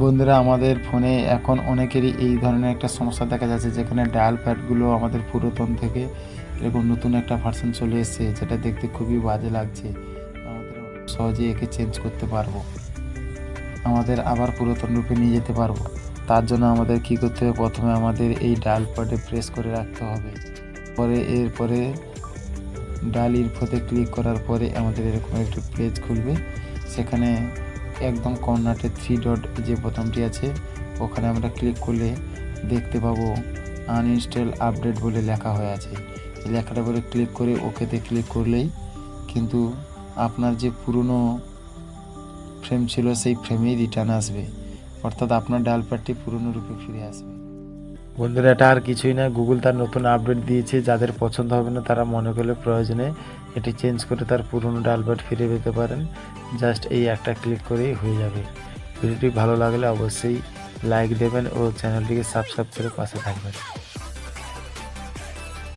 বন্ধুরা, আমাদের ফোনে এখন অনেকেরই এই ধরনের একটা সমস্যা দেখা যাচ্ছে, যেখানে ডায়াল প্যাডগুলো আমাদের পুরাতন থেকে এরকম নতুন একটা ভার্সন চলে এসেছে, যেটা দেখতে খুবই বাজে লাগছে। আমাদের সহজেই একে চেঞ্জ করতে পারব। আমাদের আবার পুরাতন রূপে নিয়ে যেতে পারব। তার জন্য আমাদের কি করতে হবে? প্রথমে আমাদের এই ডায়াল প্যাডে প্রেস করে রাখতে হবে। পরে এরপরে ডায়াল ইনফোতে ক্লিক করার পরে আমাদের এরকম একটি পেজ খুলবে। সেখানে একদম কর্নারে থ্রি ডট যে বোতামটি আছে, ওখানে আমরা ক্লিক করলে দেখতে পাবো আনইনস্টল আপডেট বলে লেখা হয়ে আছে। লেখাটা বলে ক্লিক করে ওকেতে ক্লিক করলেই কিন্তু আপনার যে পুরনো ফ্রেম ছিল সেই ফ্রেমেই রিটার্ন আসবে। অর্থাৎ আপনার ডাল প্যাডটি পুরনো রূপে ফিরে আসবে। বন্ধুরা, এটা আর কিছুই না। গুগল তার নতুন আপডেট দিয়েছে। যাদের পছন্দ হবে না তারা মনে করলে প্রয়োজনে এটি চেঞ্জ করে তার পুরনো ডাল প্যাড ফিরে পেতে পারেন। জাস্ট এই একটা ক্লিক করেই হয়ে যাবে। ভিডিওটি ভালো লাগলে অবশ্যই লাইক দেবেন ও চ্যানেলটিকে সাবস্ক্রাইব করে পাশে থাকবেন।